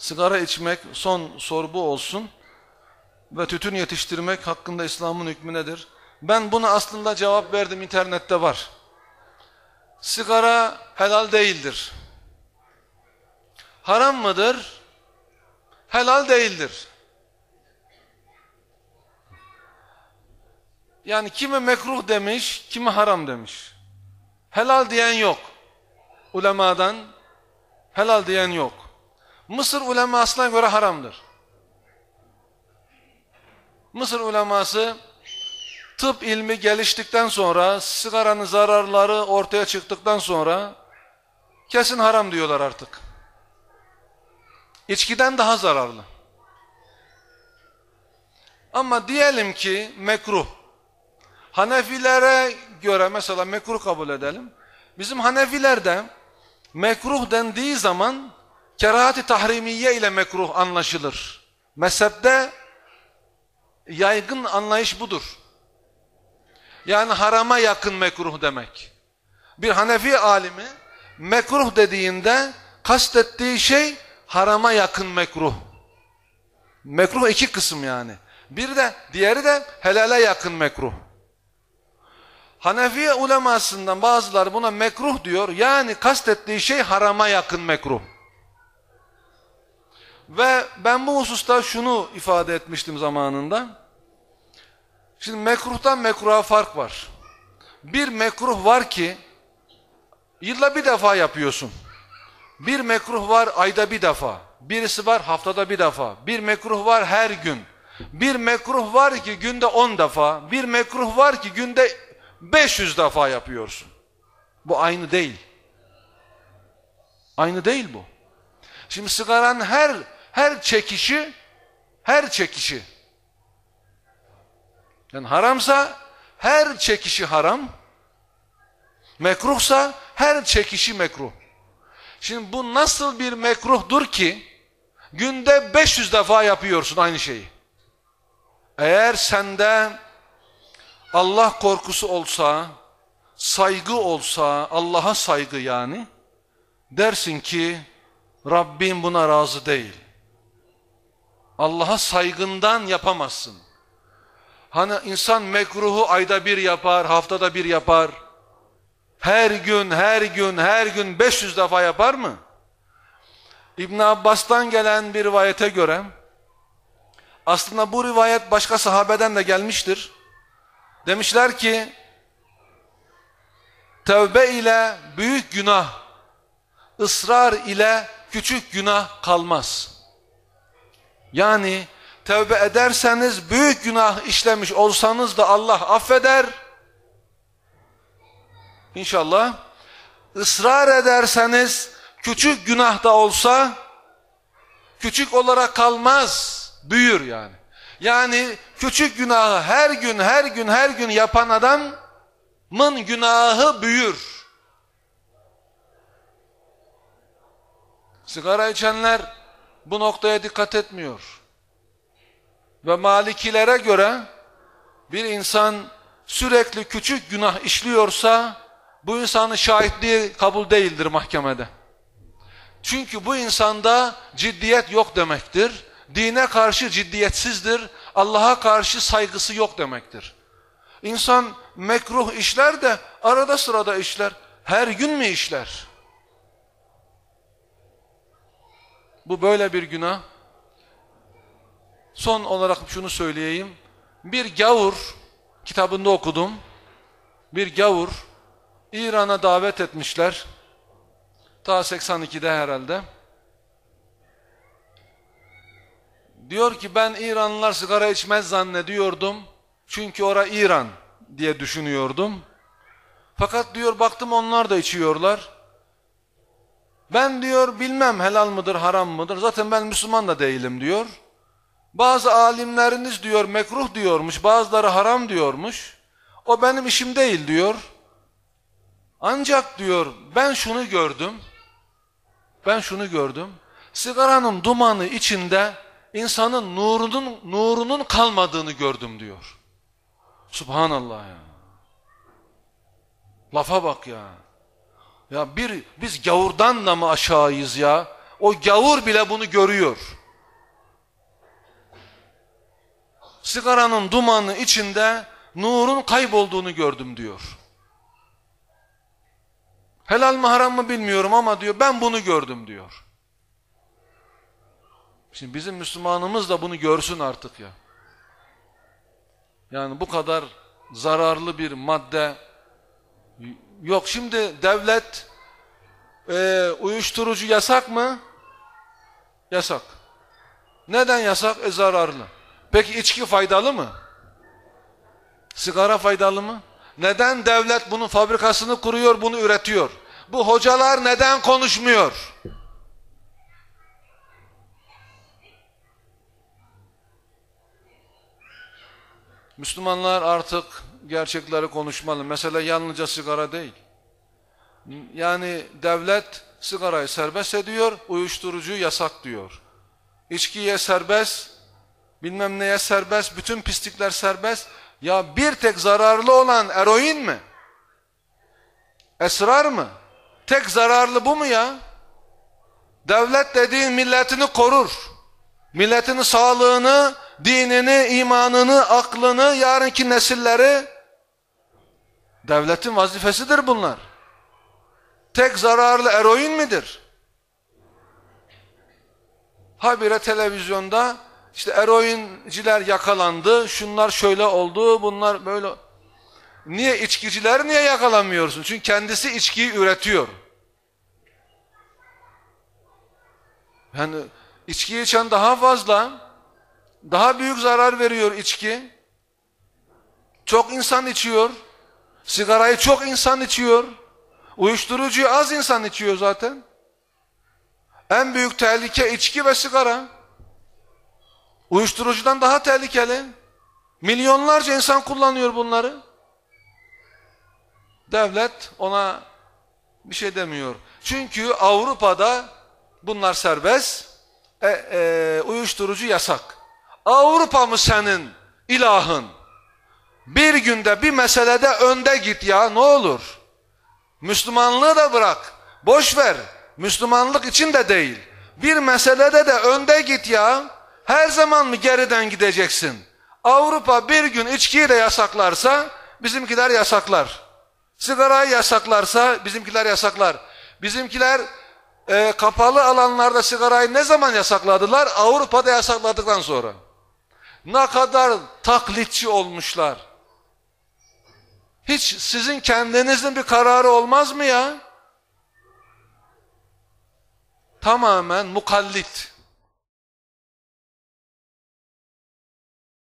sigara içmek son sorbu olsun ve tütün yetiştirmek hakkında İslam'ın hükmü nedir? Ben buna aslında cevap verdim internette var. Sigara helal değildir. Haram mıdır? Helal değildir. Yani kimi mekruh demiş, kimi haram demiş. Helal diyen yok. Ulemadan helal diyen yok. Mısır ulemasına göre haramdır. Mısır uleması tıp ilmi geliştikten sonra, sigaranın zararları ortaya çıktıktan sonra kesin haram diyorlar artık. İçkiden daha zararlı. Ama diyelim ki mekruh. Hanefilere göre mesela mekruh kabul edelim. Bizim Hanefilerde mekruh dendiği zaman kerahati tahrimiye ile mekruh anlaşılır. Mezhepte yaygın anlayış budur. Yani harama yakın mekruh demek. Bir Hanefi alimi mekruh dediğinde kastettiği şey harama yakın mekruh. Mekruh iki kısım yani. Bir de diğeri de helale yakın mekruh. Hanefi ulemasından bazıları buna mekruh diyor. Yani kastettiği şey harama yakın mekruh. Ve ben bu hususta şunu ifade etmiştim zamanında. Şimdi mekruhtan mekruha fark var. Bir mekruh var ki yılda bir defa yapıyorsun. Bir mekruh var ayda bir defa. Birisi var haftada bir defa. Bir mekruh var her gün. Bir mekruh var ki günde on defa. Bir mekruh var ki günde 500 defa yapıyorsun. Bu aynı değil. Aynı değil bu. Şimdi sigaranın her her çekişi her çekişi yani haramsa her çekişi haram mekruhsa her çekişi mekruh. Şimdi bu nasıl bir mekruhdur ki günde 500 defa yapıyorsun aynı şeyi. Eğer sende Allah korkusu olsa, saygı olsa, Allah'a saygı yani, dersin ki Rabbim buna razı değil. Allah'a saygından yapamazsın. Hani insan mekruhu ayda bir yapar, haftada bir yapar. Her gün, her gün, her gün 500 defa yapar mı? İbn Abbas'tan gelen bir rivayete göre, aslında bu rivayet başka sahabeden de gelmiştir. Demişler ki tevbe ile büyük günah, ısrar ile küçük günah kalmaz. Yani tevbe ederseniz büyük günah işlemiş olsanız da Allah affeder. İnşallah. ısrar ederseniz küçük günah da olsa küçük olarak kalmaz. Büyür yani. Yani küçük günahı her gün her gün her gün yapan adamın günahı büyür. Sigara içenler bu noktaya dikkat etmiyor. Ve malikilere göre bir insan sürekli küçük günah işliyorsa bu insanın şahitliği kabul değildir mahkemede. Çünkü bu insanda ciddiyet yok demektir. Dine karşı ciddiyetsizdir. Allah'a karşı saygısı yok demektir. İnsan mekruh işler de arada sırada işler. Her gün mü işler? Bu böyle bir günah. Son olarak şunu söyleyeyim. Bir gavur, kitabında okudum. Bir gavur, İran'a davet etmişler. Ta 82'de herhalde. Diyor ki ben İranlılar sigara içmez zannediyordum. Çünkü ora İran diye düşünüyordum. Fakat diyor baktım onlar da içiyorlar. Ben diyor bilmem helal mıdır haram mıdır. Zaten ben Müslüman da değilim diyor. Bazı alimleriniz diyor mekruh diyormuş. Bazıları haram diyormuş. O benim işim değil diyor. Ancak diyor ben şunu gördüm. Ben şunu gördüm. Sigaranın dumanı içinde insanın nurunun nurunun kalmadığını gördüm diyor. Subhanallah ya. Lafa bak ya. Ya bir biz gavurdan da mı aşağıyız ya? o gavur bile bunu görüyor. Sigaranın dumanı içinde nurun kaybolduğunu gördüm diyor. Helal mı haram mı bilmiyorum ama diyor ben bunu gördüm diyor. Şimdi bizim Müslümanımız da bunu görsün artık ya. Yani bu kadar zararlı bir madde yok. Şimdi devlet e, uyuşturucu yasak mı? Yasak. Neden yasak? E zararlı. Peki içki faydalı mı? Sigara faydalı mı? Neden devlet bunun fabrikasını kuruyor, bunu üretiyor? Bu hocalar neden konuşmuyor? Müslümanlar artık gerçekleri konuşmalı. Mesela yalnızca sigara değil. Yani devlet sigarayı serbest ediyor, uyuşturucu yasak diyor. İçkiye serbest, bilmem neye serbest, bütün pislikler serbest. Ya bir tek zararlı olan eroin mi? Esrar mı? Tek zararlı bu mu ya? Devlet dediğin milletini korur. Milletinin sağlığını, dinini, imanını, aklını, yarınki nesilleri devletin vazifesidir bunlar. Tek zararlı eroin midir? Habire televizyonda işte eroinciler yakalandı, şunlar şöyle oldu, bunlar böyle. Niye içkiciler niye yakalamıyorsun? Çünkü kendisi içkiyi üretiyor. Yani içki içen daha fazla, daha büyük zarar veriyor içki. Çok insan içiyor. Sigarayı çok insan içiyor. Uyuşturucuyu az insan içiyor zaten. En büyük tehlike içki ve sigara. Uyuşturucudan daha tehlikeli. Milyonlarca insan kullanıyor bunları. Devlet ona bir şey demiyor. Çünkü Avrupa'da bunlar serbest, e, e, uyuşturucu yasak. Avrupa mı senin ilahın? Bir günde bir meselede önde git ya ne olur. Müslümanlığı da bırak. Boş ver. Müslümanlık için de değil. Bir meselede de önde git ya. Her zaman mı geriden gideceksin? Avrupa bir gün içkiyi de yasaklarsa bizimkiler yasaklar. Sigarayı yasaklarsa bizimkiler yasaklar. Bizimkiler e, kapalı alanlarda sigarayı ne zaman yasakladılar? Avrupa'da yasakladıktan sonra. Ne kadar taklitçi olmuşlar. Hiç sizin kendinizin bir kararı olmaz mı ya? Tamamen mukallit.